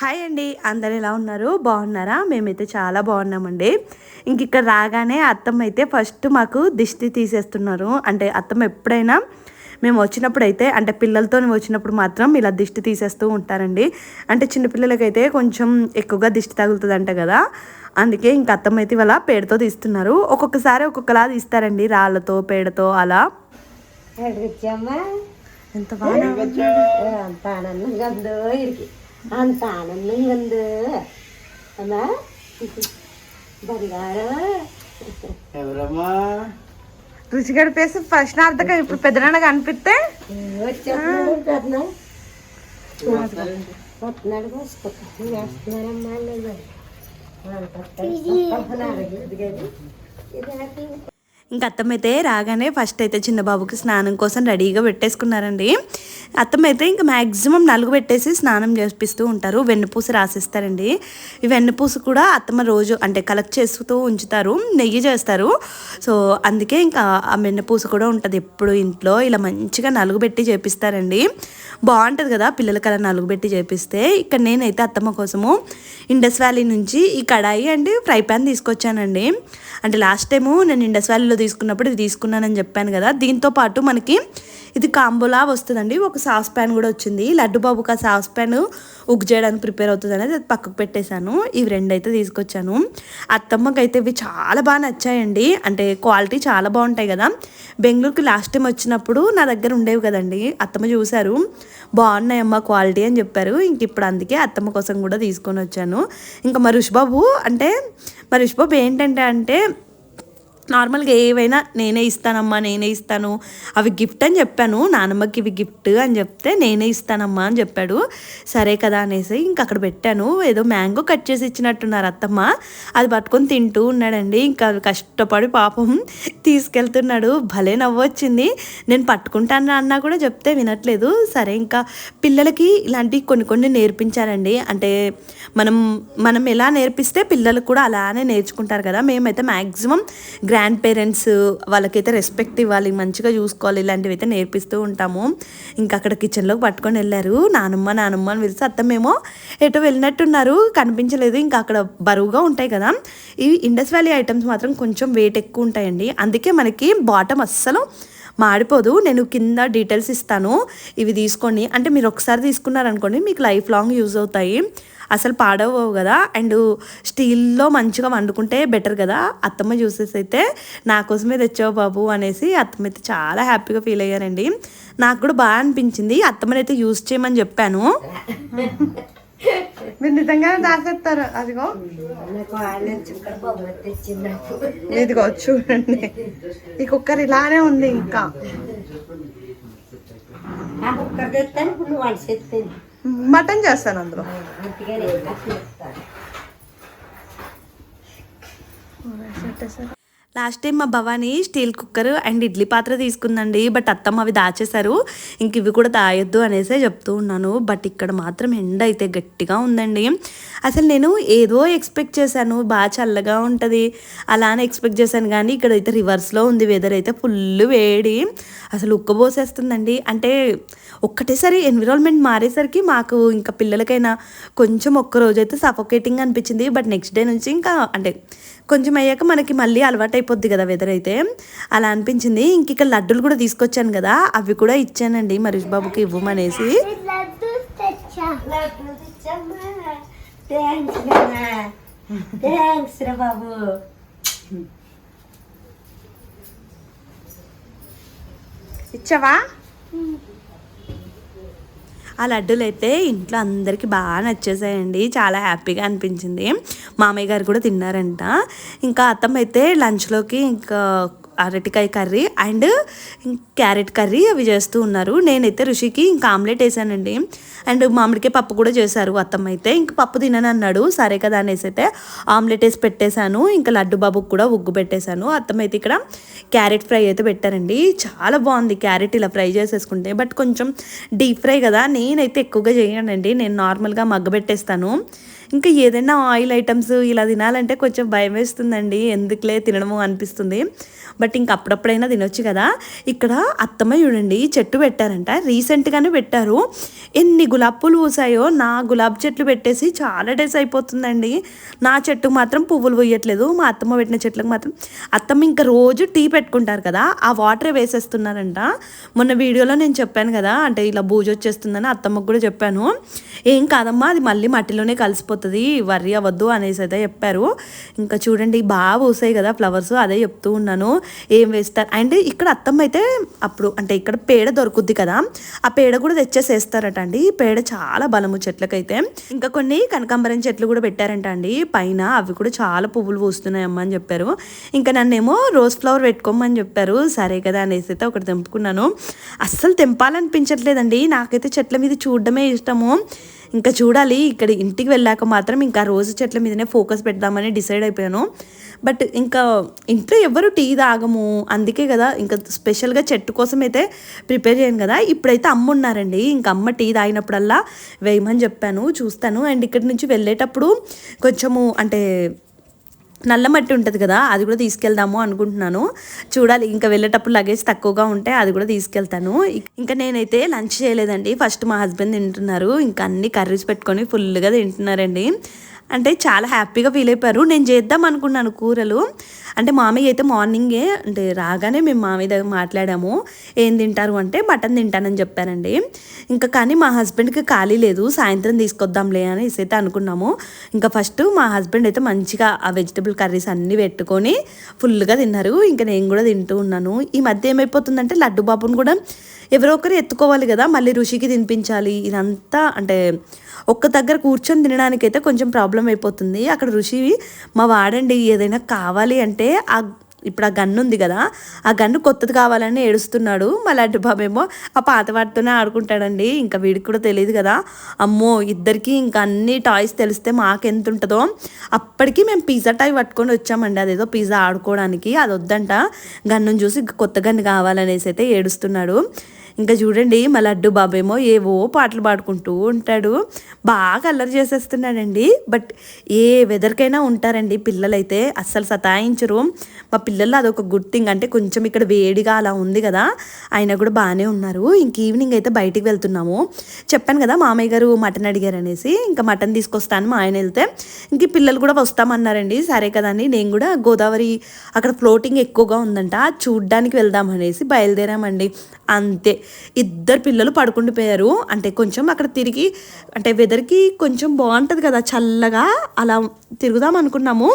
Hi అండి అందరు ఎలా ఉన్నారు? బాగున్నారా? మేమైతే చాలా బాగున్నామండి. ఇంక ఇక్కడ రాగానే అత్తమ్మ అయితే ఫస్ట్ మాకు దిష్టి తీసేస్తున్నారు. అంటే అత్తమ్మ ఎప్పుడైనా మేము వచ్చినప్పుడు అయితే అంటే పిల్లలతో వచ్చినప్పుడు మాత్రం ఇలా దిష్టి తీసేస్తూ ఉంటారండి. అంటే చిన్నపిల్లలకైతే కొంచెం ఎక్కువగా దిష్టి తగులుతుంది కదా. అందుకే ఇంక అత్తమ్మ అయితే ఇవాళ పేడతో తీస్తున్నారు. ఒక్కొక్కసారి ఒక్కొక్కలా తీస్తారండి రాళ్ళతో పేడతో అలా. ఎంత బాగా అంత ఆనందంగా ఉందో అమ్మా బంగారం ఎవరమ్మా రుచిగడి పేసి ప్రశ్నార్థకం ఇప్పుడు పెద్దనాన్న కనిపిస్తే వేస్తున్నారమ్మా ఇది ఇంకా అత్తమ్మ అయితే రాగానే ఫస్ట్ అయితే చిన్న బాబుకి స్నానం కోసం రెడీగా పెట్టేసుకున్నారండి. అత్తమ్మ అయితే ఇంకా మ్యాక్సిమం నలుగు పెట్టేసి స్నానం చేపిస్తూ ఉంటారు. వెన్నుపూస రాసిస్తారండి. ఈ వెన్నుపూస కూడా అత్తమ్మ రోజు అంటే కలెక్ట్ చేస్తూ ఉంచుతారు. నెయ్యి చేస్తారు. సో అందుకే ఇంకా ఆ వెన్నుపూస కూడా ఉంటుంది. ఎప్పుడు ఇంట్లో ఇలా మంచిగా నలుగు పెట్టి చేపిస్తారండి. బాగుంటుంది కదా పిల్లలకి అలా నలుగు పెట్టి చేపిస్తే. ఇక్కడ నేనైతే అత్తమ్మ కోసము ఇండస్ వ్యాలీ నుంచి ఈ కడాయి అండి ఫ్రై పాన్ తీసుకొచ్చానండి. అంటే లాస్ట్ టైము నేను ఇండస్ వ్యాలీలో తీసుకున్నప్పుడు ఇది తీసుకున్నానని చెప్పాను కదా. దీంతో పాటు మనకి ఇది కాంబోలా వస్తుందండి. ఒక సాస్ ప్యాన్ కూడా వచ్చింది. లడ్డు బాబుకి ఆ సాస్ ప్యాన్ ఉక్ చేయడానికి ప్రిపేర్ అవుతుంది అనేది అది పక్కకు పెట్టేశాను. ఇవి రెండు అయితే తీసుకొచ్చాను. అత్తమ్మకి అయితే ఇవి చాలా బాగా నచ్చాయండి. అంటే క్వాలిటీ చాలా బాగుంటాయి కదా. బెంగళూరుకి లాస్ట్ టైం వచ్చినప్పుడు నా దగ్గర ఉండేవి కదండి. అత్తమ్మ చూశారు. బాగున్నాయమ్మ క్వాలిటీ అని చెప్పారు. ఇంక ఇప్పుడు అందుకే అత్తమ్మ కోసం కూడా తీసుకొని వచ్చాను. ఇంకా మరి రుషిబాబు అంటే మరి రుషిబాబు ఏంటంటే అంటే నార్మల్గా ఏవైనా నేనే ఇస్తానమ్మా నేనే ఇస్తాను. అవి గిఫ్ట్ అని చెప్పాను. నానమ్మకి ఇవి గిఫ్ట్ అని చెప్తే నేనే ఇస్తానమ్మా అని చెప్పాడు. సరే కదా అనేసి ఇంకా అక్కడ పెట్టాను. ఏదో మ్యాంగో కట్ చేసి ఇచ్చినట్టున్నారు అత్తమ్మ. అది పట్టుకొని తింటూ ఉన్నాడండి. ఇంకా కష్టపడి పాపం తీసుకెళ్తున్నాడు. భలే నవ్వొచ్చింది. నేను పట్టుకుంటాను అన్నా కూడా చెప్తే వినట్లేదు. సరే ఇంకా పిల్లలకి ఇలాంటివి కొన్ని కొన్ని నేర్పించాలండి అంటే మనం మనం ఎలా నేర్పిస్తే పిల్లలు కూడా అలానే నేర్చుకుంటారు కదా. మేమైతే మ్యాక్సిమం గ్రాండ్ పేరెంట్స్ వాళ్ళకైతే రెస్పెక్ట్ ఇవ్వాలి మంచిగా చూసుకోవాలి ఇలాంటివి అయితే నేర్పిస్తూ ఉంటాము. ఇంకా అక్కడ కిచెన్లోకి పట్టుకొని వెళ్ళారు. నానమ్మ నానమ్మ అని పిలిచి అత్తమేమో ఎటో వెళ్ళినట్టున్నారు? కనిపించలేదు. ఇంకా అక్కడ బరువుగా ఉంటాయి కదా. ఇవి ఇండస్ వ్యాలీ ఐటమ్స్ మాత్రం కొంచెం వెయిట్ ఎక్కువ ఉంటాయండి. అందుకే మనకి బాటమ్ అస్సలు మాడిపోదు. నేను కింద డీటెయిల్స్ ఇస్తాను. ఇవి తీసుకోండి. అంటే మీరు ఒకసారి తీసుకున్నారనుకోండి మీకు లైఫ్ లాంగ్ యూజ్ అవుతాయి. అసలు పాడవవు కదా. అండ్ స్టీల్లో మంచిగా వండుకుంటే బెటర్ కదా. అత్తమ్మ జ్యూసెస్ అయితే నా కోసమే తెచ్చావు బాబు అనేసి అత్తమ్మ అయితే చాలా హ్యాపీగా ఫీల్ అయ్యారండి. నాకు కూడా బాగా అనిపించింది. అత్తమ్మనైతే యూజ్ చేయమని చెప్పాను. మీరు నిజంగానే దాచేస్తారు. అదిగో. ఇదిగో చూడండి. ఈ కుక్కర్ ఇలానే ఉంది ఇంకా. ఆ కుక్కర్ తెస్తాను ఇప్పుడు వాళ్ళు చెప్తాను మటన్ చేస్తాను అందులో. లాస్ట్ టైం మా Bhavani steel cooker and idli పాత్ర తీసుకుందండి బట్ అత్తమ్మ అవి దాచేశారు. ఇంక ఇవి కూడా దాయొద్దు అనేసే చెప్తూ ఉన్నాను. బట్ ఇక్కడ మాత్రం ఎండ అయితే గట్టిగా ఉందండి. అసలు నేను ఏదో ఎక్స్పెక్ట్ చేశాను. బాగా చల్లగా ఉంటుంది. అలానే ఎక్స్పెక్ట్ చేశాను కానీ ఇక్కడ అయితే రివర్స్లో ఉంది. వెదర్ అయితే ఫుల్ వేడి. అసలు ఉక్కబోసేస్తుందండి అంటే ఒక్కటేసారి ఎన్విరాన్మెంట్ మారేసరికి మాకు ఇంకా పిల్లలకైనా కొంచెం ఒక్క రోజైతే సఫోకేటింగ్ అనిపించింది. బట్ నెక్స్ట్ డే నుంచి ఇంకా అంటే కొంచెం అయ్యాక మనకి మళ్ళీ అలవాటు అయిపోద్ది కదా వెదర్ అయితే. అలా అనిపించింది. ఇంక ఇక్కడ లడ్డూలు కూడా తీసుకొచ్చాను కదా. అవి కూడా ఇచ్చానండి మరి బాబుకి ఇవ్వమనేసి. థ్యాంక్స్ థ్యాంక్స్ రా బాబు ఇచ్చావా ఆ లడ్డూలు అయితే ఇంట్లో అందరికీ బాగా నచ్చేసాయండి. చాలా హ్యాపీగా అనిపించింది. మామయ్య గారు కూడా తిన్నారంట. ఇంకా అత్తమ్మ అయితే లంచ్లోకి ఇంకా అరటికాయ కర్రీ అండ్ క్యారెట్ కర్రీ అవి చేస్తూ ఉన్నారు. నేనైతే రుషికి ఇంకా ఆమ్లెట్ వేసానండి. అండ్ మామిడికాయ పప్పు కూడా చేశారు అత్తమ్మ అయితే. ఇంక పప్పు తినని అన్నాడు. సరే కదా అనేసి అయితే ఆమ్లెట్ వేసి పెట్టేశాను. ఇంకా లడ్డు బాబుకు కూడా ఉగ్గు పెట్టేశాను. అత్తమ్మ అయితే ఇక్కడ క్యారెట్ ఫ్రై అయితే పెట్టారండి. చాలా బాగుంది క్యారెట్ ఇలా ఫ్రై చేసేసుకుంటే. బట్ కొంచెం డీప్ ఫ్రై కదా. నేనైతే ఎక్కువగా చేయనండి. నేను నార్మల్గా మగ్గబెట్టేస్తాను. ఇంకా ఏదైనా ఆయిల్ ఐటమ్స్ ఇలా తినాలంటే కొంచెం భయం వేస్తుందండి. ఎందుకులే తినడము అనిపిస్తుంది. బట్ ఇంక అప్పుడప్పుడైనా తినొచ్చు కదా. ఇక్కడ అత్తమ్మ చూడండి చెట్టు పెట్టారంట. రీసెంట్గానే పెట్టారు. ఎన్ని గులాబ్ పూలు పూసాయో నా గులాబ్ చెట్లు పెట్టేసి చాలా డేస్ అయిపోతుందండి. నా చెట్టు మాత్రం పువ్వులు పోయట్లేదు. మా అత్తమ్మ పెట్టిన చెట్లకు మాత్రం. అత్తమ్మ ఇంకా రోజు టీ పెట్టుకుంటారు కదా. ఆ వాటర్ వేసేస్తున్నారంట. మొన్న వీడియోలో నేను చెప్పాను కదా. అంటే ఇలా బూజు వచ్చేస్తుందని అత్తమ్మకు కూడా చెప్పాను. ఏం కాదమ్మా అది మళ్ళీ మట్టిలోనే కలిసిపోతుంది. వర్రీ అవ్వద్దు అనేసి అయితే చెప్పారు. ఇంకా చూడండి బాగా పూసాయి కదా ఫ్లవర్స్ అదే చెప్తూ ఉన్నాను. ఏం వేస్తారు అండ్ ఇక్కడ అత్తమ్మ అయితే అప్పుడు అంటే ఇక్కడ పేడ దొరుకుద్ది కదా ఆ పేడ కూడా తెచ్చేసేస్తారట అండి. పేడ చాలా బలము చెట్లకైతే. ఇంకా కొన్ని కనకాంబరం చెట్లు కూడా పెట్టారంట అండి. పైన అవి కూడా చాలా పువ్వులు పూస్తున్నాయమ్మా అని చెప్పారు. ఇంకా నన్నేమో రోజ్ ఫ్లవర్ పెట్టుకోమని చెప్పారు. సరే కదా అనేసి అయితే ఒకటి తెంపుకున్నాను. అస్సలు తెంపాలనిపించట్లేదండి. నాకైతే చెట్ల మీద చూడడమే ఇష్టము. ఇంకా చూడాలి ఇక్కడ ఇంటికి వెళ్ళాక మాత్రం ఇంకా రోజు చెట్ల మీదనే ఫోకస్ పెడదామని డిసైడ్ అయిపోయాను. బట్ ఇంకా ఇంట్లో ఎవరు టీ తాగము అందుకే కదా ఇంకా స్పెషల్గా చెట్టు కోసం అయితే ప్రిపేర్ చేయను కదా. ఇప్పుడైతే అమ్మ ఉన్నారండి ఇంకా అమ్మ టీ తాగినప్పుడల్లా వేయమని చెప్పాను చూస్తాను. అండ్ ఇక్కడి నుంచి వెళ్ళేటప్పుడు కొంచెము అంటే నల్ల మట్టి ఉంటుంది కదా అది కూడా తీసుకెళ్దాము అనుకుంటున్నాను. చూడాలి ఇంకా వెళ్ళేటప్పుడు లగేజ్ తక్కువగా ఉంటే అది కూడా తీసుకెళ్తాను. ఇంకా నేనైతే లంచ్ చేయలేదండి. ఫస్ట్ మా హస్బెండ్ తింటున్నారు. ఇంకా అన్ని కర్రీస్ పెట్టుకొని ఫుల్గా తింటున్నారండి. అంటే చాలా హ్యాపీగా ఫీల్ అయిపోయారు. నేను చేద్దాం అనుకున్నాను కూరలు. అంటే మామయ్య అయితే మార్నింగే అంటే రాగానే మేము మామయ్య దగ్గర మాట్లాడాము. ఏం తింటారు అంటే మటన్ తింటానని చెప్పారండి. ఇంకా కానీ మా హస్బెండ్కి ఖాళీ లేదు. సాయంత్రం తీసుకొద్దాంలే అని అయితే అనుకున్నాము. ఇంకా ఫస్ట్ మా హస్బెండ్ అయితే మంచిగా ఆ వెజిటబుల్ కర్రీస్ అన్నీ పెట్టుకొని ఫుల్గా తిన్నారు. ఇంకా నేను కూడా తింటూ ఉన్నాను. ఈ మధ్య ఏమైపోతుందంటే లడ్డు బాబుని కూడా ఎవరో ఒకరు ఎత్తుకోవాలి కదా. మళ్ళీ రుషికి తినిపించాలి. ఇదంతా అంటే ఒక్క దగ్గర కూర్చొని తినడానికి అయితే కొంచెం ప్రాబ్లం అయిపోతుంది. అక్కడ రుషి మా వాడండి ఏదైనా కావాలి అంటే ఆ ఇప్పుడు ఆ గన్ను ఉంది కదా ఆ గన్ను కొత్తది కావాలని ఏడుస్తున్నాడు. మా లడ్డు బాబేమో ఆ పాత వాటితోనే ఆడుకుంటాడండి. ఇంకా వీడికి కూడా తెలియదు కదా. అమ్మో ఇద్దరికి ఇంకా అన్ని టాయ్స్ తెలిస్తే మాకెంత ఉంటుందో. అప్పటికి మేము పిజ్జా టాయ్ పట్టుకొని వచ్చామండి. అదేదో పిజ్జా ఆడుకోవడానికి. అది వద్దంట. గన్నును చూసి కొత్త గన్ను కావాలనేసి అయితే ఏడుస్తున్నాడు. ఇంకా చూడండి మా లడ్డు బాబేమో ఏవో పాటలు పాడుకుంటూ ఉంటాడు. బాగా అల్లరి చేసేస్తున్నాడండి. బట్ ఏ వెదర్కైనా ఉంటారండి. పిల్లలైతే అస్సలు సతాయించరు. మా పిల్లలు అదొక గుడ్ థింగ్ అంటే కొంచెం ఇక్కడ వేడిగా అలా ఉంది కదా ఆయన కూడా బాగానే ఉన్నారు. ఇంక ఈవినింగ్ అయితే బయటికి వెళ్తున్నాము. చెప్పాను కదా మామయ్య గారు మటన్ అడిగారు అనేసి ఇంకా మటన్ తీసుకొస్తాను మా ఆయన వెళ్తే ఇంక పిల్లలు కూడా వస్తామన్నారండి. సరే కదా అని నేను కూడా గోదావరి అక్కడ ఫ్లోటింగ్ ఎక్కువగా ఉందంట చూడ్డానికి వెళ్దాం అనేసి బయలుదేరామండి. అంతే. ఇద్దరు పిల్లలు పడుకుండిపోయారు అంటే కొంచెం అక్కడ తిరిగి అంటే వెదర్కి కొంచెం బాగుంటుంది కదా చల్లగా అలా తిరుగుదాం అనుకున్నాము.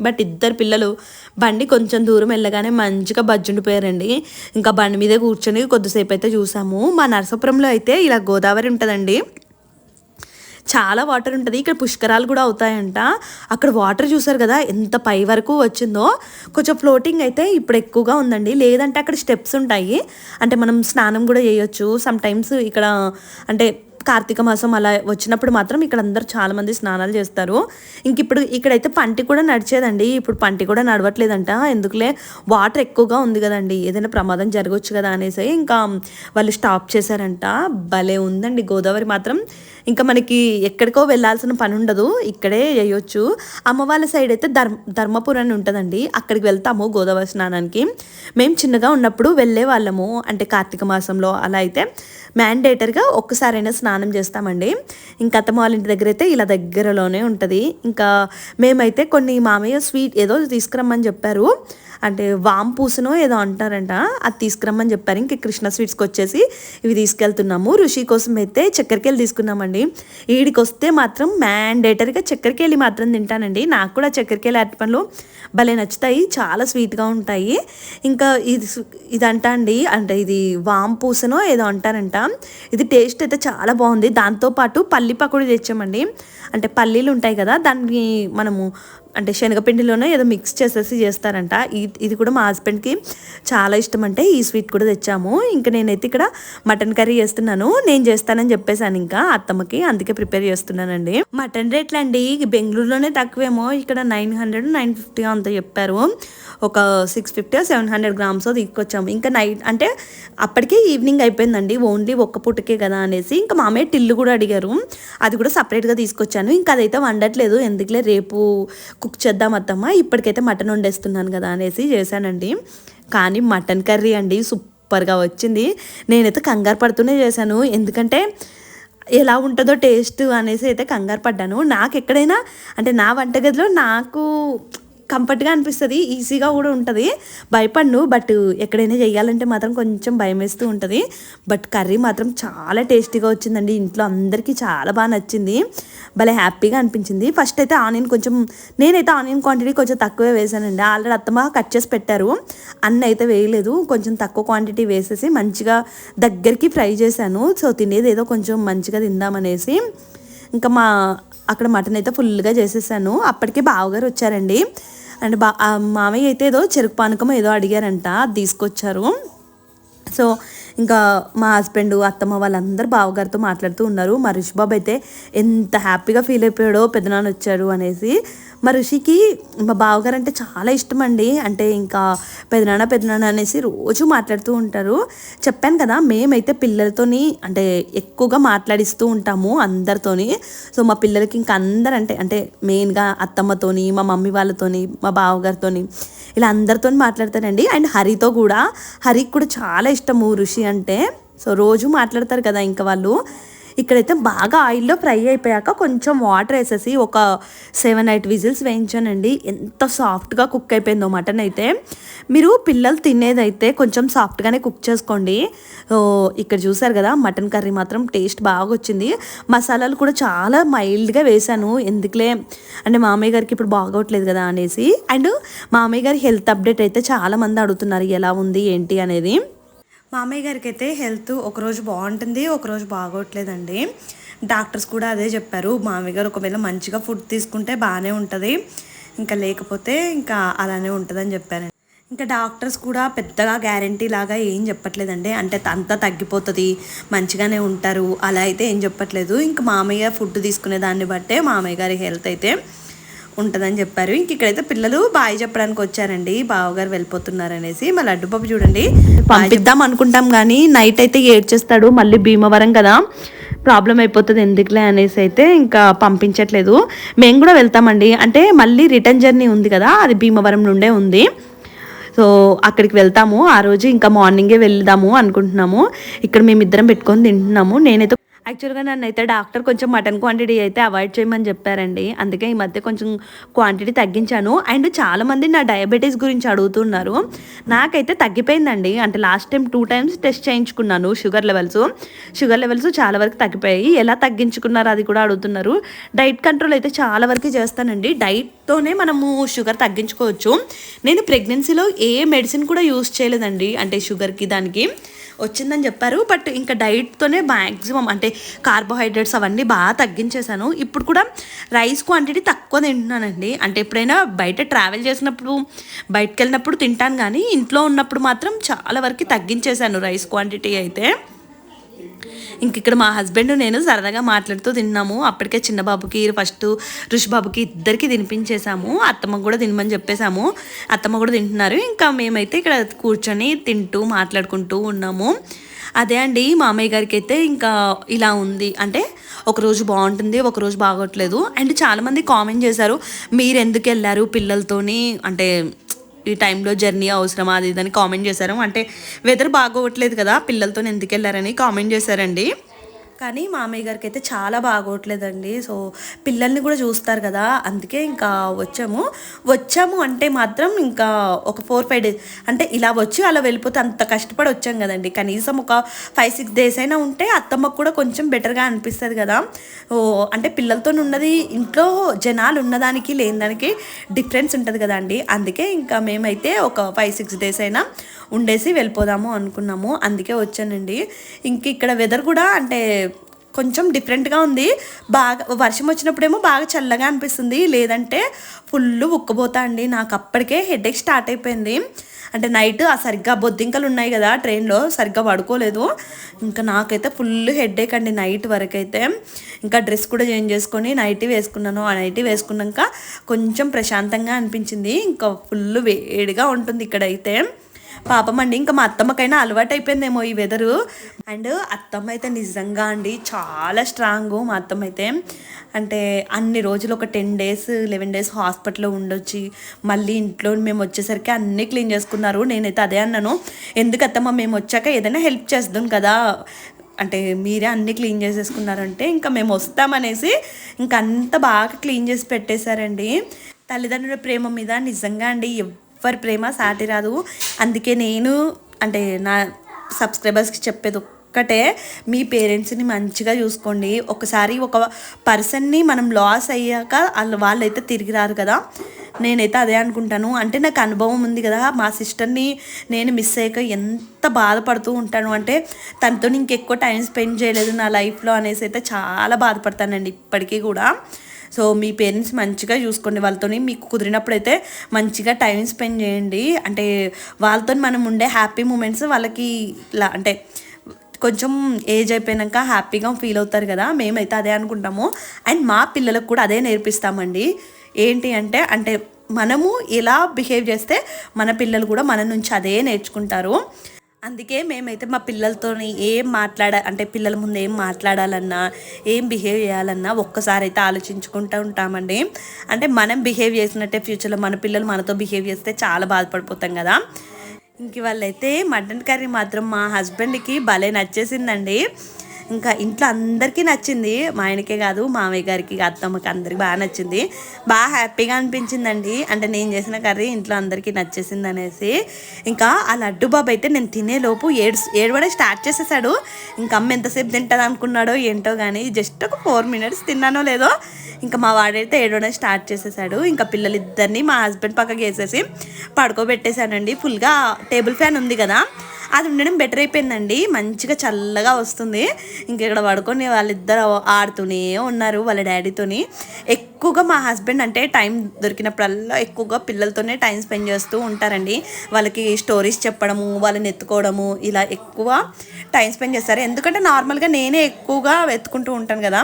బట్ ఇద్దరు పిల్లలు బండి కొంచెం దూరం వెళ్ళగానే మంచిగా బజ్జుండిపోయారండి. ఇంకా బండి మీదే కూర్చొని కొద్దిసేపు అయితే చూసాము. మా నరసాపురంలో అయితే ఇలా గోదావరి ఉంటుందండి. చాలా వాటర్ ఉంటుంది. ఇక్కడ పుష్కరాలు కూడా అవుతాయంట. అక్కడ వాటర్ చూసారు కదా ఎంత పై వరకు వచ్చిందో. కొంచెం ఫ్లోటింగ్ అయితే ఇప్పుడు ఎక్కువగా ఉందండి. లేదంటే అక్కడ స్టెప్స్ ఉంటాయి. అంటే మనం స్నానం కూడా చేయొచ్చు. సమ్ టైమ్స్ ఇక్కడ అంటే కార్తీక మాసం అలా వచ్చినప్పుడు మాత్రం ఇక్కడ అందరు చాలా మంది స్నానాలు చేస్తారు. ఇంక ఇప్పుడు ఇక్కడైతే పంటి కూడా నడిచేదండి. ఇప్పుడు పంటి కూడా నడవట్లేదంట. ఎందుకులే? వాటర్ ఎక్కువగా ఉంది కదండి. ఏదైనా ప్రమాదం జరగవచ్చు కదా అనేసి ఇంకా వాళ్ళు స్టాప్ చేశారంట. భలే ఉందండి గోదావరి మాత్రం. ఇంకా మనకి ఎక్కడికో వెళ్ళాల్సిన పని ఉండదు ఇక్కడే చేయొచ్చు. అమ్మ వాళ్ళ సైడ్ అయితే ధర్మ ధర్మపురం అని ఉంటుందండి. అక్కడికి వెళ్తాము గోదావరి స్నానానికి. మేము చిన్నగా ఉన్నప్పుడు వెళ్ళే వాళ్ళము అంటే కార్తీక మాసంలో అలా అయితే మ్యాండేటరీగా ఒక్కసారైనా స్నానం చేస్తామండి. ఇంకా అత్తమ్మ వాళ్ళ ఇంటి దగ్గర అయితే ఇలా దగ్గరలోనే ఉంటుంది. ఇంకా మేమైతే కొన్ని మామయ్య స్వీట్ ఏదో తీసుకురమ్మని చెప్పారు. అంటే వాంపూసనో ఏదో అంటారంట. అది తీసుకురమ్మని చెప్పారు. ఇంక కృష్ణ స్వీట్స్కి వచ్చేసి ఇవి తీసుకెళ్తున్నాము. ఋషి కోసం అయితే చక్కెరకేళి తీసుకున్నామండి. ఈడికి వస్తే మాత్రం మ్యాండేటరీగా చక్కెరకేళి మాత్రం తింటానండి. నాకు కూడా చక్కెరకేళి అరటిపండ్లు భలే నచ్చుతాయి. చాలా స్వీట్గా ఉంటాయి. ఇంకా ఇది ఇది ఇదంట అండి. అంటే ఇది వాంపూసనో ఏదో అంటారంట. ఇది టేస్ట్ అయితే చాలా బాగుంది. దాంతోపాటు పల్లి పకోడీ తెచ్చామండి. అంటే పల్లీలు ఉంటాయి కదా దాన్ని మనము అంటే శనగపిండిలోనే ఏదో మిక్స్ చేసేసి చేస్తారంట. ఇది కూడా మా హస్బెండ్కి చాలా ఇష్టం అంటే ఈ స్వీట్ కూడా తెచ్చాము. ఇంకా నేనైతే ఇక్కడ మటన్ కర్రీ చేస్తున్నాను. నేను చేస్తానని చెప్పేశాను ఇంకా అత్తమ్మకి. అందుకే ప్రిపేర్ చేస్తున్నానండి. మటన్ రేట్లు అండి బెంగళూరులోనే తక్కువేమో. ఇక్కడ నైన్ హండ్రెడ్ నైన్ ఫిఫ్టీ అంత చెప్పారు. ఒక six fifty seven hundred grams తీసుకొచ్చాము. ఇంకా నైట్ అంటే అప్పటికే ఈవినింగ్ అయిపోయిందండి. ఓన్లీ ఒక్క పూటకే కదా అనేసి ఇంకా మామయ్య టిల్లు కూడా అడిగారు. అది కూడా సపరేట్గా తీసుకొచ్చాను. ఇంకా అదైతే వండట్లేదు. ఎందుకులే రేపు కుక్ చేద్దాం అత్తమ్మ. ఇప్పటికైతే మటన్ వండేస్తున్నాను కదా అనేసి చేశానండి. కానీ మటన్ కర్రీ అండి సూపర్గా వచ్చింది. నేనైతే కంగారు పడుతూనే చేశాను. ఎందుకంటే ఎలా ఉంటుందో టేస్ట్ అనేసి అయితే కంగారు పడ్డాను. నాకు ఎక్కడైనా అంటే నా వంటగదిలో నాకు కంఫర్ట్గా అనిపిస్తుంది ఈజీగా కూడా ఉంటుంది. భయపడ్ను బట్ ఎక్కడైనా చేయాలంటే మాత్రం కొంచెం భయం వేస్తూ ఉంటుంది. బట్ కర్రీ మాత్రం చాలా టేస్టీగా వచ్చిందండి. ఇంట్లో అందరికీ చాలా బాగా నచ్చింది. భలే హ్యాపీగా అనిపించింది. ఫస్ట్ అయితే ఆనియన్ కొంచెం నేనైతే ఆనియన్ క్వాంటిటీ కొంచెం తక్కువే వేసానండి. ఆల్రెడీ అత్తమ్మ కట్ చేసి పెట్టారు. అన్న అయితే వేయలేదు. కొంచెం తక్కువ క్వాంటిటీ వేసేసి మంచిగా దగ్గరికి ఫ్రై చేశాను. సో తినేది ఏదో కొంచెం మంచిగా తిందామనేసి ఇంకా మా అక్కడ మటన్ అయితే ఫుల్గా చేసేసాను. అప్పటికే బావగారు వచ్చారండి. అండ్ బా మామయ్య అయితే ఏదో చెరుకు పానకం ఏదో అడిగారంట అది తీసుకొచ్చారు. సో ఇంకా మా హస్బెండ్ అత్తమ్మ వాళ్ళందరూ బావగారితో మాట్లాడుతూ ఉన్నారు. మా రిషి బాబు అయితే ఎంత హ్యాపీగా ఫీల్ అయిపోయాడో పెద్దనాన్న వచ్చాడు అనేసి. మా ఋషికి మా బావగారు అంటే చాలా ఇష్టం అండి అంటే ఇంకా పెదనాన్న పెదనాన్న అనేసి రోజు మాట్లాడుతూ ఉంటారు. చెప్పాను కదా మేమైతే పిల్లలతోని అంటే ఎక్కువగా మాట్లాడిస్తూ ఉంటాము అందరితోని. సో మా పిల్లలకి ఇంకా అందరు అంటే అంటే మెయిన్గా అత్తమ్మతోని మా మమ్మీ వాళ్ళతోని మా బావగారితోని ఇలా అందరితో మాట్లాడతానండి అండ్ హరితో కూడా హరికి కూడా చాలా ఇష్టము ఋషి అంటే. సో రోజు మాట్లాడతారు కదా ఇంకా వాళ్ళు. ఇక్కడైతే బాగా ఆయిల్లో ఫ్రై అయిపోయాక కొంచెం వాటర్ వేసేసి ఒక సెవెన్ ఎయిట్ విజిల్స్ వేయించానండి. ఎంత సాఫ్ట్గా కుక్ అయిపోయిందో మటన్ అయితే. మీరు పిల్లలు తినేదైతే కొంచెం సాఫ్ట్గానే కుక్ చేసుకోండి. ఇక్కడ చూసారు కదా మటన్ కర్రీ మాత్రం టేస్ట్ బాగా వచ్చింది మసాలాలు కూడా చాలా మైల్డ్గా వేశాను. ఎందుకులే? అంటే మామయ్య గారికి ఇప్పుడు బాగోట్లేదు కదా అనేసి. అండ్ మామయ్య గారి హెల్త్ అప్డేట్ అయితే చాలా మంది అడుగుతున్నారు ఎలా ఉంది ఏంటి అనేది. మామయ్య గారికి అయితే హెల్త్ ఒకరోజు బాగుంటుంది ఒకరోజు బాగోట్లేదండి. డాక్టర్స్ కూడా అదే చెప్పారు మామయ్య గారు ఒకవేళ మంచిగా ఫుడ్ తీసుకుంటే బాగానే ఉంటుంది ఇంకా లేకపోతే ఇంకా అలానే ఉంటుందని చెప్పారు. ఇంకా డాక్టర్స్ కూడా పెద్దగా గ్యారంటీ లాగా ఏం చెప్పట్లేదండి. అంటే అంతా తగ్గిపోతుంది మంచిగానే ఉంటారు అలా అయితే ఏం చెప్పట్లేదు. ఇంకా మామయ్య ఫుడ్ తీసుకునే దాన్ని బట్టే మామయ్య గారి హెల్త్ అయితే ఉంటుందని చెప్పారు. ఇంక ఇక్కడైతే పిల్లలు బాయ్ చెప్పడానికి వచ్చారండి. బావగారు వెళ్ళిపోతున్నారు అనేసి మా లడ్డు బాబు చూడండి పంపిద్దాం అనుకుంటాం కానీ నైట్ అయితే ఏడ్చేస్తాడు. మళ్ళీ భీమవరం కదా. ప్రాబ్లం అయిపోతుంది ఎందుకులే అనేసి అయితే ఇంకా పంపించట్లేదు. మేము కూడా వెళ్తామండి. అంటే మళ్ళీ రిటర్న్ జర్నీ ఉంది కదా. అది భీమవరం నుండే ఉంది. సో అక్కడికి వెళ్తాము. ఆ రోజు ఇంకా మార్నింగే వెళ్దాము అనుకుంటున్నాము. ఇక్కడ మేమిద్దరం పెట్టుకొని తింటున్నాము. నేనైతే యాక్చువల్గా నన్ను అయితే డాక్టర్ కొంచెం మటన్ క్వాంటిటీ అయితే అవాయిడ్ చేయమని చెప్పారండి. అందుకే ఈ మధ్య కొంచెం క్వాంటిటీ తగ్గించాను. అండ్ చాలామంది నా డయాబెటీస్ గురించి అడుగుతున్నారు. నాకైతే తగ్గిపోయిందండి. అంటే last time two times test చేయించుకున్నాను షుగర్ లెవెల్స్ షుగర్ లెవెల్స్ చాలా వరకు తగ్గిపోయాయి. ఎలా తగ్గించుకున్నారు అది కూడా అడుగుతున్నారు. డైట్ కంట్రోల్ అయితే చాలా వరకు చేస్తానండి. డైట్తోనే మనము షుగర్ తగ్గించుకోవచ్చు. నేను ప్రెగ్నెన్సీలో ఏ మెడిసిన్ కూడా యూస్ చేయలేదండి. అంటే షుగర్కి దానికి. వచ్చిందని చెప్పారు. బట్ ఇంకా డైట్తోనే మ్యాక్సిమం అంటే కార్బోహైడ్రేట్స్ అవన్నీ బాగా తగ్గించేశాను. ఇప్పుడు కూడా రైస్ క్వాంటిటీ తక్కువ తింటున్నానండి. అంటే ఎప్పుడైనా బయట ట్రావెల్ చేసినప్పుడు బయటకు వెళ్ళినప్పుడు తింటాను కానీ ఇంట్లో ఉన్నప్పుడు మాత్రం చాలా వరకు తగ్గించేశాను రైస్ క్వాంటిటీ అయితే. ఇంక ఇక్కడ మా హస్బెండ్ నేను సరదాగా మాట్లాడుతూ తిన్నాము. అప్పటికే చిన్న బాబుకి ఫస్ట్ ఋషి బాబుకి ఇద్దరికి తినిపించేసాము అత్తమ్మ కూడా తినమని చెప్పేశాము. అత్తమ్మ కూడా తింటున్నారు. ఇంకా మేమైతే ఇక్కడ కూర్చొని తింటూ మాట్లాడుకుంటూ ఉన్నాము. అదే అండి మామయ్య గారికి అయితే ఇంకా ఇలా ఉంది. అంటే ఒకరోజు బాగుంటుంది ఒకరోజు బాగోట్లేదు. అండ్ చాలామంది కామెంట్ చేశారు మీరు ఎందుకు వెళ్ళారు పిల్లలతోని? అంటే ఈ టైంలో జర్నీ అవసరమా? అది ఇదని కామెంట్ చేశారు. అంటే వెదర్ బాగోవట్లేదు కదా పిల్లలతో ఎందుకు వెళ్ళారని కామెంట్ చేశారండి. కానీ మామయ్య గారికి అయితే చాలా బాగోట్లేదండి. సో పిల్లల్ని కూడా చూస్తారు కదా అందుకే ఇంకా వచ్చాము. వచ్చాము అంటే మాత్రం ఇంకా ఒక ఫోర్ ఫైవ్ డేస్ అంటే ఇలా వచ్చి అలా వెళ్ళిపోతే అంత కష్టపడి వచ్చాం కదండి. కనీసం ఒక ఫైవ్ సిక్స్ డేస్ అయినా ఉంటే అత్తమ్మకు కూడా కొంచెం బెటర్గా అనిపిస్తుంది కదా. ఓ అంటే పిల్లలతో ఉన్నది ఇంట్లో జనాలు ఉన్నదానికి లేని దానికి డిఫరెన్స్ ఉంటుంది కదా అండి అందుకే ఇంకా మేమైతే ఒక ఫైవ్ సిక్స్ డేస్ అయినా ఉండేసి వెళ్ళిపోదాము అనుకున్నాము. అందుకే వచ్చానండి. ఇంక ఇక్కడ వెదర్ కూడా అంటే కొంచెం డిఫరెంట్గా ఉంది. బాగా వర్షం వచ్చినప్పుడేమో బాగా చల్లగా అనిపిస్తుంది. లేదంటే ఫుల్ ఉక్కబోతా అండి. నాకు అప్పటికే హెడేక్ స్టార్ట్ అయిపోయింది. అంటే నైట్ ఆ సరిగ్గా బొద్దింకలు ఉన్నాయి కదా ట్రైన్లో సరిగ్గా పడుకోలేదు. ఇంకా నాకైతే ఫుల్ హెడేక్ అండి నైట్ వరకు అయితే ఇంకా డ్రెస్ కూడా చేంజ్ చేసుకొని నైటీ వేసుకున్నాను. ఆ నైటీ వేసుకున్నాక కొంచెం ప్రశాంతంగా అనిపించింది. ఇంకా ఫుల్ వేడిగా ఉంటుంది ఇక్కడైతే. పాపం అండి ఇంకా మా అత్తమ్మకైనా అలవాటు అయిపోయిందేమో ఈ వెదరు అండ్ అత్తమ్మ అయితే నిజంగా అండి చాలా స్ట్రాంగ్ మా అత్తమ్మ అయితే అంటే అన్ని రోజులు ఒక టెన్ డేస్ లెవెన్ డేస్ హాస్పిటల్లో ఉండొచ్చి మళ్ళీ ఇంట్లో మేము వచ్చేసరికి అన్నీ క్లీన్ చేసుకున్నారు. నేనైతే అదే అన్నాను. ఎందుకు అత్తమ్మ మేము వచ్చాక ఏదైనా హెల్ప్ చేద్దాం కదా. అంటే మీరే అన్నీ క్లీన్ చేసేసుకున్నారంటే ఇంకా మేము వస్తామనేసి ఇంకా అంత బాగా క్లీన్ చేసి పెట్టేశారండి. తల్లిదండ్రుల ప్రేమ మీద నిజంగా అండి ఎవ్వరి ప్రేమ సాటి రాదు. అందుకే నేను అంటే నా సబ్స్క్రైబర్స్కి చెప్పేది ఒక్కటే మీ పేరెంట్స్ని మంచిగా చూసుకోండి. ఒకసారి ఒక పర్సన్ని మనం లాస్ అయ్యాక వాళ్ళు వాళ్ళైతే తిరిగి రారు కదా. నేనైతే అదే అనుకుంటాను. అంటే నాకు అనుభవం ఉంది కదా మా సిస్టర్ని నేను మిస్ అయ్యాక ఎంత బాధపడుతూ ఉంటాను. అంటే తనతో ఇంకెక్కువ టైం స్పెండ్ చేయలేదు నా లైఫ్లో అనేసి అయితే చాలా బాధపడతానండి ఇప్పటికీ కూడా. సో మీ పేరెంట్స్ మంచిగా చూసుకోండి. వాళ్ళతోని మీకు కుదిరినప్పుడు అయితే మంచిగా టైం స్పెండ్ చేయండి. అంటే వాళ్ళతో మనం ఉండే హ్యాపీ మూమెంట్స్ వాళ్ళకి ఇలా అంటే కొంచెం ఏజ్ అయిపోయాక హ్యాపీగా ఫీల్ అవుతారు కదా. మేమైతే అదే అనుకుంటాము. అండ్ మా పిల్లలకు కూడా అదే నేర్పిస్తామండి. ఏంటి అంటే అంటే మనము ఎలా బిహేవ్ చేస్తే మన పిల్లలు కూడా మన నుంచి అదే నేర్చుకుంటారు. అందుకే మేమైతే మా పిల్లలతో ఏం మాట్లాడ అంటే పిల్లల ముందు ఏం మాట్లాడాలన్నా ఏం బిహేవ్ చేయాలన్నా ఒక్కసారి అయితే ఆలోచించుకుంటూ ఉంటామండి. అంటే మనం బిహేవ్ చేసినట్టే ఫ్యూచర్లో మన పిల్లలు మనతో బిహేవ్ చేస్తే చాలా బాధపడిపోతాం కదా. ఇంక వాళ్ళైతే మటన్ కర్రీ మాత్రం మా హస్బెండ్కి భలే నచ్చేసిందండి. ఇంకా ఇంట్లో అందరికీ నచ్చింది. మా ఆయనకే కాదు మామయ్య గారికి అత్తమ్మకి అందరికి బాగా నచ్చింది. బాగా హ్యాపీగా అనిపించిందండి. అంటే నేను చేసిన కర్రీ ఇంట్లో అందరికీ నచ్చేసింది అనేసి. ఇంకా ఆ లడ్డు బాబు అయితే నేను తినేలోపు ఏడు ఏడవడే స్టార్ట్ చేసేసాడు. ఇంకా అమ్మ ఎంతసేపు తింటుంది అనుకున్నాడో ఏంటో కానీ జస్ట్ ఒక ఫోర్ మినిట్స్ తిన్నానో లేదో ఇంకా మా వాడైతే ఏడవడం స్టార్ట్ చేసేసాడు. ఇంకా పిల్లలిద్దరిని మా హస్బెండ్ పక్కకి వేసేసి పడుకోబెట్టేశానండి ఫుల్గా టేబుల్ ఫ్యాన్ ఉంది కదా. అది ఉండడం బెటర్ అయిపోయిందండి. మంచిగా చల్లగా వస్తుంది. ఇంక ఇక్కడ పడుకొని వాళ్ళిద్దరు ఆడుతూనే ఉన్నారు వాళ్ళ డాడీతోని. ఎక్కువగా మా హస్బెండ్ అంటే టైం దొరికినప్పుడల్లా ఎక్కువగా పిల్లలతోనే టైం స్పెండ్ చేస్తూ ఉంటారండి. వాళ్ళకి స్టోరీస్ చెప్పడము వాళ్ళని ఎత్తుకోవడము ఇలా ఎక్కువ టైం స్పెండ్ చేస్తారు. ఎందుకంటే నార్మల్గా నేనే ఎక్కువగా వెతుకుంటూ ఉంటాను కదా.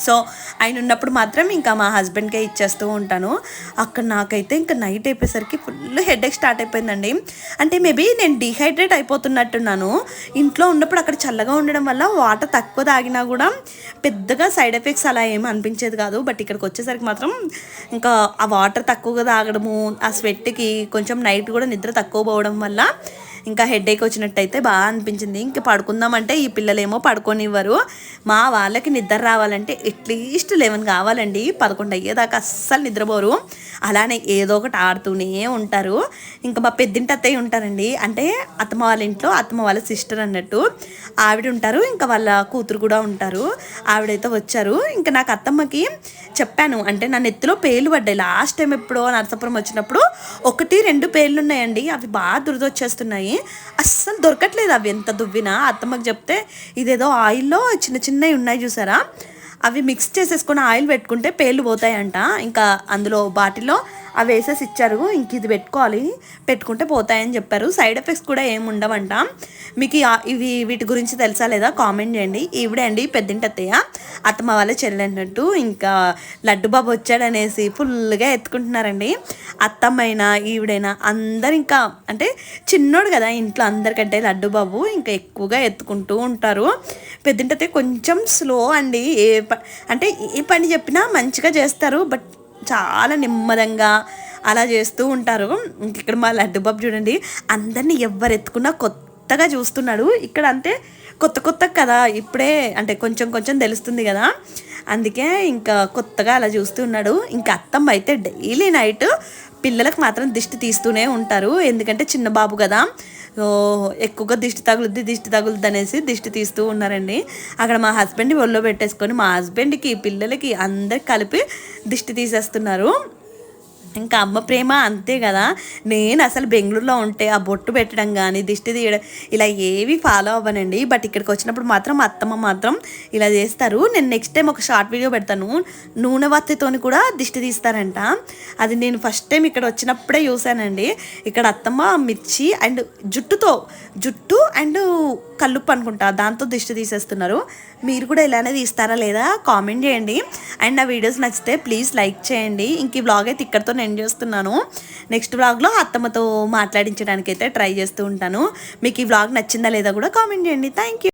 సో ఆయన ఉన్నప్పుడు మాత్రం ఇంకా మా హస్బెండ్కే ఇచ్చేస్తూ ఉంటాను. అక్కడ నాకైతే ఇంకా నైట్ అయిపోయేసరికి ఫుల్ హెడేక్ స్టార్ట్ అయిపోయిందండి. అంటే మేబీ నేను డిహైడ్రేట్ అయిపోతున్నట్టున్నాను. ఇంట్లో ఉన్నప్పుడు అక్కడ చల్లగా ఉండడం వల్ల వాటర్ తక్కువ తాగినా కూడా పెద్దగా సైడ్ ఎఫెక్ట్స్ అలా ఏమి అనిపించేది కాదు. బట్ ఇక్కడికి వచ్చేసరికి మాత్రం ఇంకా ఆ వాటర్ తక్కువగా తాగడము ఆ స్వెట్కి కొంచెం నైట్ కూడా నిద్ర తక్కువ పోవడం వల్ల ఇంకా హెడేక్ వచ్చినట్టయితే బాగా అనిపించింది. ఇంకా పడుకుందామంటే ఈ పిల్లలేమో పడుకోనివ్వరు. మా వాళ్ళకి నిద్ర రావాలంటే అట్లీస్ట్ లెవెన్ కావాలండి. పదకొండు అయ్యేదాకా అస్సలు నిద్రపోరు. అలానే ఏదో ఒకటి ఆడుతూనే ఉంటారు. ఇంకా మా పెద్దింటి అత్తయ్య ఉంటారండి. అంటే అత్తమ్మ వాళ్ళ ఇంట్లో అత్తమ్మ వాళ్ళ సిస్టర్ అన్నట్టు ఆవిడ ఉంటారు. ఇంకా వాళ్ళ కూతురు కూడా ఉంటారు. ఆవిడైతే వచ్చారు. ఇంకా నాకు అత్తమ్మకి చెప్పాను. అంటే నా నెత్తిలో పేర్లు పడ్డాయి. లాస్ట్ టైం ఎప్పుడో నరసాపురం వచ్చినప్పుడు ఒకటి రెండు పేర్లు ఉన్నాయండి. అవి బాగా దురదొచ్చేస్తున్నాయి. అస్సలు దొరకట్లేదు అవి. ఎంత దువ్వినా అత్తమ్మకి చెప్తే ఇదేదో ఆయిల్లో చిన్న చిన్నవి ఉన్నాయి చూసారా? అవి మిక్స్ చేసేసుకొని ఆయిల్ పెట్టుకుంటే పేర్లు పోతాయంట. ఇంకా అందులో బాటిల్లో అవి వేసేసి ఇచ్చారు. ఇంక ఇది పెట్టుకోవాలి. పెట్టుకుంటే పోతాయని చెప్పారు. సైడ్ ఎఫెక్ట్స్ కూడా ఏమి ఉండవంట. మీకు ఇవి వీటి గురించి తెలుసా లేదా? కామెంట్ చేయండి. ఈవిడే అండి పెద్దింటి అత్తయ్య. అత్తమ్మ వాళ్ళ చెల్లి అన్నట్టు. ఇంకా లడ్డు బాబు వచ్చాడనేసి ఫుల్గా ఎత్తుకుంటున్నారండి. అత్తమ్మైనా ఈవిడైనా అందరు ఇంకా అంటే చిన్నోడు కదా ఇంట్లో అందరికంటే లడ్డు బాబు ఇంకా ఎక్కువగా ఎత్తుకుంటూ ఉంటారు. పెద్దింటి అత్తయ్య కొంచెం స్లో అండి. ఏ అంటే ఏ పని చెప్పినా మంచిగా చేస్తారు. బట్ చాలా నెమ్మదంగా అలా చేస్తూ ఉంటారు. ఇంక ఇక్కడ మా లడ్డు బాబు చూడండి అందరినీ ఎవరు ఎత్తుకున్నా కొత్తగా చూస్తున్నాడు. ఇక్కడ అంటే కొత్త కొత్త కదా ఇప్పుడే అంటే కొంచెం కొంచెం తెలుస్తుంది కదా. అందుకే ఇంకా కొత్తగా అలా చూస్తున్నాడు ఇంకా అత్తమ్మ అయితే డైలీ నైట్ పిల్లలకు మాత్రం దిష్టి తీస్తూనే ఉంటారు. ఎందుకంటే చిన్న బాబు కదా. ఎక్కువగా దిష్టి తగులుద్ది దిష్టి తగులుద్ది అనేసి దిష్టి తీస్తూ ఉన్నారండి. అక్కడ మా హస్బెండ్ ఒళ్ళో పెట్టేసుకొని మా హస్బెండ్కి పిల్లలకి అందరికి కలిపి దిష్టి తీసేస్తున్నారు. ఇంకా అమ్మ ప్రేమ అంతే కదా. నేను అసలు బెంగళూరులో ఉంటే ఆ బొట్టు పెట్టడం కానీ దిష్టి తీయడం ఇలా ఏవి ఫాలో అవ్వనండి. బట్ ఇక్కడికి వచ్చినప్పుడు మాత్రం అత్తమ్మ మాత్రం ఇలా చేస్తారు. నేను నెక్స్ట్ టైం ఒక షార్ట్ వీడియో పెడతాను. నూనె వత్తితోని కూడా దిష్టి తీస్తారంట. అది నేను ఫస్ట్ టైం ఇక్కడ వచ్చినప్పుడే చూశానండి. ఇక్కడ అత్తమ్మ మిర్చి అండ్ జుట్టుతో జుట్టు అండ్ కల్లుప్పు అనుకుంటా దాంతో దిష్టి తీసేస్తున్నారు. మీరు కూడా ఇలానే తీస్తారా లేదా? కామెంట్ చేయండి. అండ్ నా వీడియోస్ నచ్చితే ప్లీజ్ లైక్ చేయండి. ఇంక ఈ బ్లాగ్ అయితే ఇక్కడితో ఎండ్ చేస్తున్నాను? నెక్స్ట్ వ్లాగ్లో అత్తమ్మతో మాట్లాడించడానికి అయితే ట్రై చేస్తూ ఉంటాను. మీకు ఈ వ్లాగ్ నచ్చిందా లేదా కూడా కామెంట్ చేయండి. Thank you